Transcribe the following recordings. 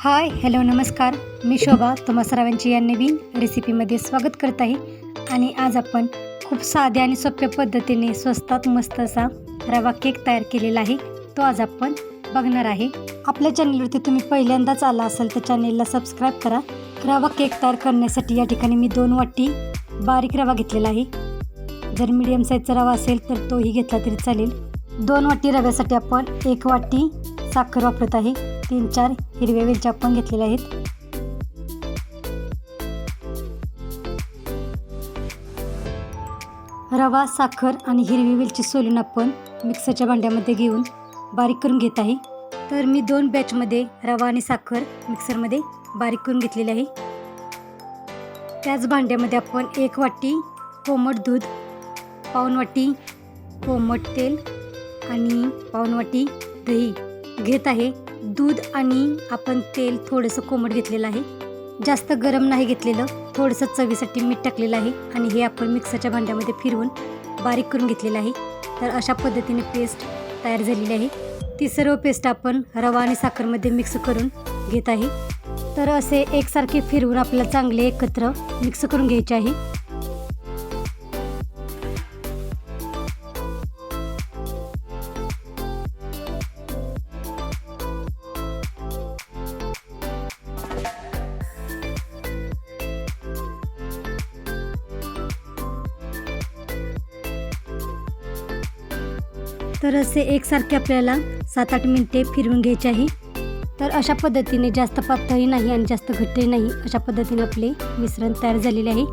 Hi hello नमस्कार. मी शोभा तुम्हा सर्वांची या नवीन रेसिपीमध्ये स्वागत करत आहे. आणि आज आपण खूप साध्या आणि सोप्या पद्धतीने स्वस्तात मस्त असा रवा केक तयार केलेला आहे. तो आज आपण बघणार आहे. आपल्या चॅनलवरती तुम्ही पहिल्यांदाच आला असाल तर चॅनेलला सबस्क्राईब करा. रवा केक तयार करण्यासाठी या ठिकाणी मी दोन वाटी बारीक रवा घेतलेला आहे. जर मीडियम साईजचा रवा असेल तर तोही घेतला तरी चालेल. दोन वाटी रव्यासाठी आपण एक वाटी साखर वापरत आहे. तीन चार हिरव्या वेलच्या आपण घेतलेल्या आहेत. रवा साखर आणि हिरवी वेलची सोलून आपण मिक्सरच्या भांड्यामध्ये घेऊन बारीक करून घेत आहे. तर मी दोन बॅचमध्ये रवा आणि साखर मिक्सरमध्ये बारीक करून घेतलेली आहे. त्याच भांड्यामध्ये आपण एक वाटी कोमट दूध पाऊण वाटी कोमट तेल आणि पाऊण वाटी दही घेत आहे. दूध आणि आपण तेल थोडंसं कोमट घेतलेलं आहे. जास्त गरम नाही घेतलेलं थोडंसं चवीसाठी मीठ टाकलेलं आहे आणि हे आपण मिक्सरच्या भांड्यामध्ये फिरवून बारीक करून घेतलेलं आहे. तर अशा पद्धतीने पेस्ट तयार झालेली आहे. ती सर्व पेस्ट आपण रवा आणि साखरमध्ये मिक्स करून घेत आहे. तर असे एकसारखे फिरवून आपल्याला चांगले एकत्र मिक्स करून घ्यायचे आहे. तर असे एकसारखे आपल्याला सात आठ मिनटे फिरवून घ्यायचे आहे. तर अशा पद्धतीने जास्त पातळी नाही आणि जास्त घट्टही नाही अशा पद्धतीने आपले मिश्रण तयार झालेले आहे.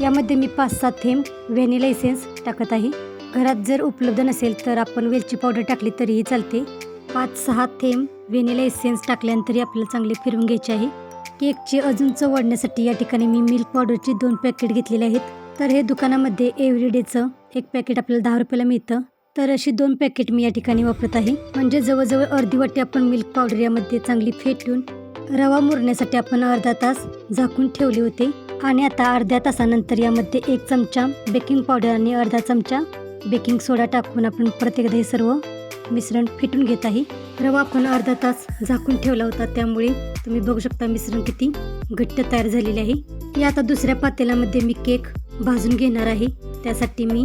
यामध्ये मी पाच सात थेंब व्हॅनिला इसेन्स टाकत आहे. घरात जर उपलब्ध नसेल तर आपण वेलची पावडर टाकली तरीही चालते. पाच सहा थेंब व्हॅनिला इसेन्स टाकल्यानंतरही आपल्याला चांगले फिरवून घ्यायचे आहे. केकची अजून चव वाढण्यासाठी या ठिकाणी मी मिल्क पावडरचे दोन पॅकेट घेतलेले आहेत. तर हे दुकानामध्ये एव्हरीडेचं एक पॅकेट आपल्याला दहा रुपयाला मिळतं. तर अशी दोन पॅकेट मी या ठिकाणी वापरत आहे. म्हणजे जवळजवळ अर्धी वाटी आपण मिल्क पावडर यामध्ये चांगली फेटून रवा मुरण्यासाठी आपण अर्धा तास झाकून ठेवले होते. आणि आता अर्ध्या तासानंतर यामध्ये एक चमचा बेकिंग पावडर आणि अर्धा चमचा बेकिंग सोडा टाकून आपण परत एकदा हे सर्व मिश्रण फेटून घेत आहे. रवा आपण अर्धा तास झाकून ठेवला होता. त्यामुळे तुम्ही बघू शकता मिश्रण किती घट्ट तयार झालेले आहे. या आता दुसऱ्या पातेल्यामध्ये मी केक भाजून घेणार आहे. त्यासाठी मी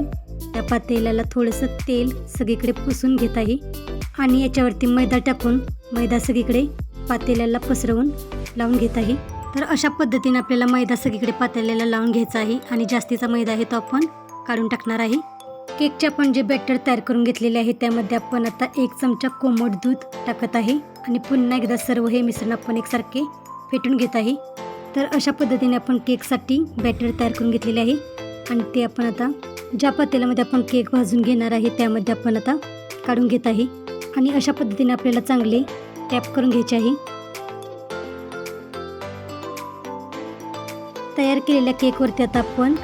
त्या पातेल्याला थोडंसं तेल सगळीकडे पुसून घेत आहे आणि याच्यावरती मैदा टाकून मैदा सगळीकडे पातेल्याला पसरवून लावून घेत आहे. तर अशा पद्धतीने आपल्याला मैदा सगळीकडे पातेल्याला लावून घ्यायचा आहे आणि जास्तीचा मैदा आहे तो आपण काढून टाकणार आहे. केकचे आपण जे बॅटर तयार करून घेतलेले आहे त्यामध्ये आपण आता एक चमचा कोमट दूध टाकत आहे आणि पुन्हा एकदा सर्व हे मिश्रण आपण एकसारखे फेटून घेत आहे. तर अशा पद्धतीने आपण केकसाठी बॅटर तयार करून घेतलेले आहे आणि ते आपण आता ज्या पातेल्यामध्ये आपण केक भाजून घेणार आहे त्यामध्ये आपण आता काढून घेत आहे. आणि अशा पद्धतीने आपल्याला चांगले टॅप करून घ्यायचे आहे. तयार केलेल्या केकवरती आता आपण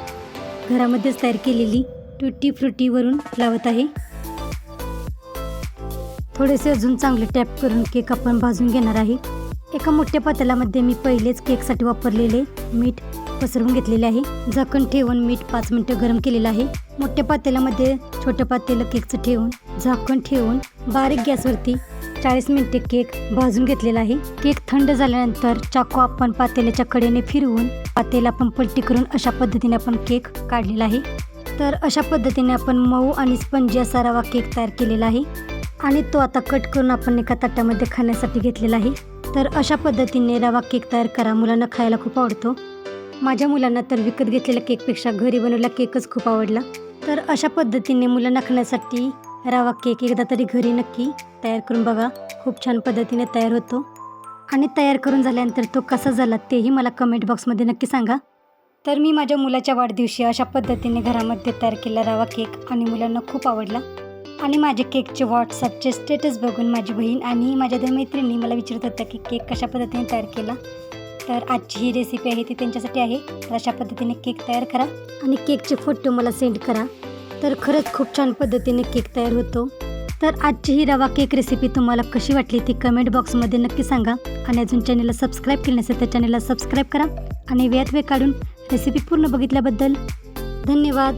घरामध्येच तयार केलेली ट्युटी फ्रुटीवरून लावत आहे. थोडेसे अजून चांगले टॅप करून केक आपण भाजून घेणार आहे. एका मोठ्या पातेल्यामध्ये मी पहिलेच केकसाठी वापरलेले मीठ पसरवून घेतलेले आहे. झाकण ठेवून मीठ पाच मिनटं गरम केलेलं आहे. मोठ्या पातेल्यामध्ये छोटं पातेलं केकचं ठेवून झाकण ठेवून बारीक गॅसवरती चाळीस मिनटे केक भाजून घेतलेला आहे. केक थंड झाल्यानंतर चाकू आपण पातेल्याच्या कडेने फिरवून पातेला आपण पलटी करून अशा पद्धतीने आपण केक काढलेला आहे. तर अशा पद्धतीने आपण मऊ आणि स्पंजी असा रवा केक तयार केलेला आहे आणि तो आता कट करून आपण एका ताटामध्ये खाण्यासाठी घेतलेला आहे. तर अशा पद्धतीने रवा केक तयार करा. मुलांना खायला खूप आवडतो. माझ्या मुलांना तर विकत घेतलेल्या केकपेक्षा घरी बनवलेला केकच खूप आवडला. तर अशा पद्धतीने मुलांना खाण्यासाठी रवा केक एकदा तरी घरी नक्की तयार करून बघा. खूप छान पद्धतीने तयार होतो. आणि तयार करून झाल्यानंतर तो कसा झाला तेही मला कमेंट बॉक्समध्ये नक्की सांगा. तर मी माझ्या मुलाच्या वाढदिवशी अशा पद्धतीने घरामध्ये तयार केला रवा केक आणि मुलांना खूप आवडला. आणि माझे केकचे व्हॉट्सअपचे स्टेटस बघून माझी बहीण आणि माझ्या दोन मैत्रिणी मला विचारत होत्या की केक कशा पद्धतीने तयार केला. तर आजची ही रेसिपी आहे ती त्यांच्यासाठी आहे. तर अशा पद्धतीने केक तयार करा आणि केकचे फोटो मला सेंड करा. तर खरंच खूप छान पद्धतीने केक तयार होतो. तर आजची ही रवा केक रेसिपी तुम्हाला कशी वाटली ती कमेंट बॉक्समध्ये नक्की सांगा आणि अजून चॅनलला सबस्क्राईब केली नसेल तर चॅनलला सबस्क्राईब करा आणि वेळात वेळ काढून रेसिपी पूर्ण बघितल्याबद्दल धन्यवाद.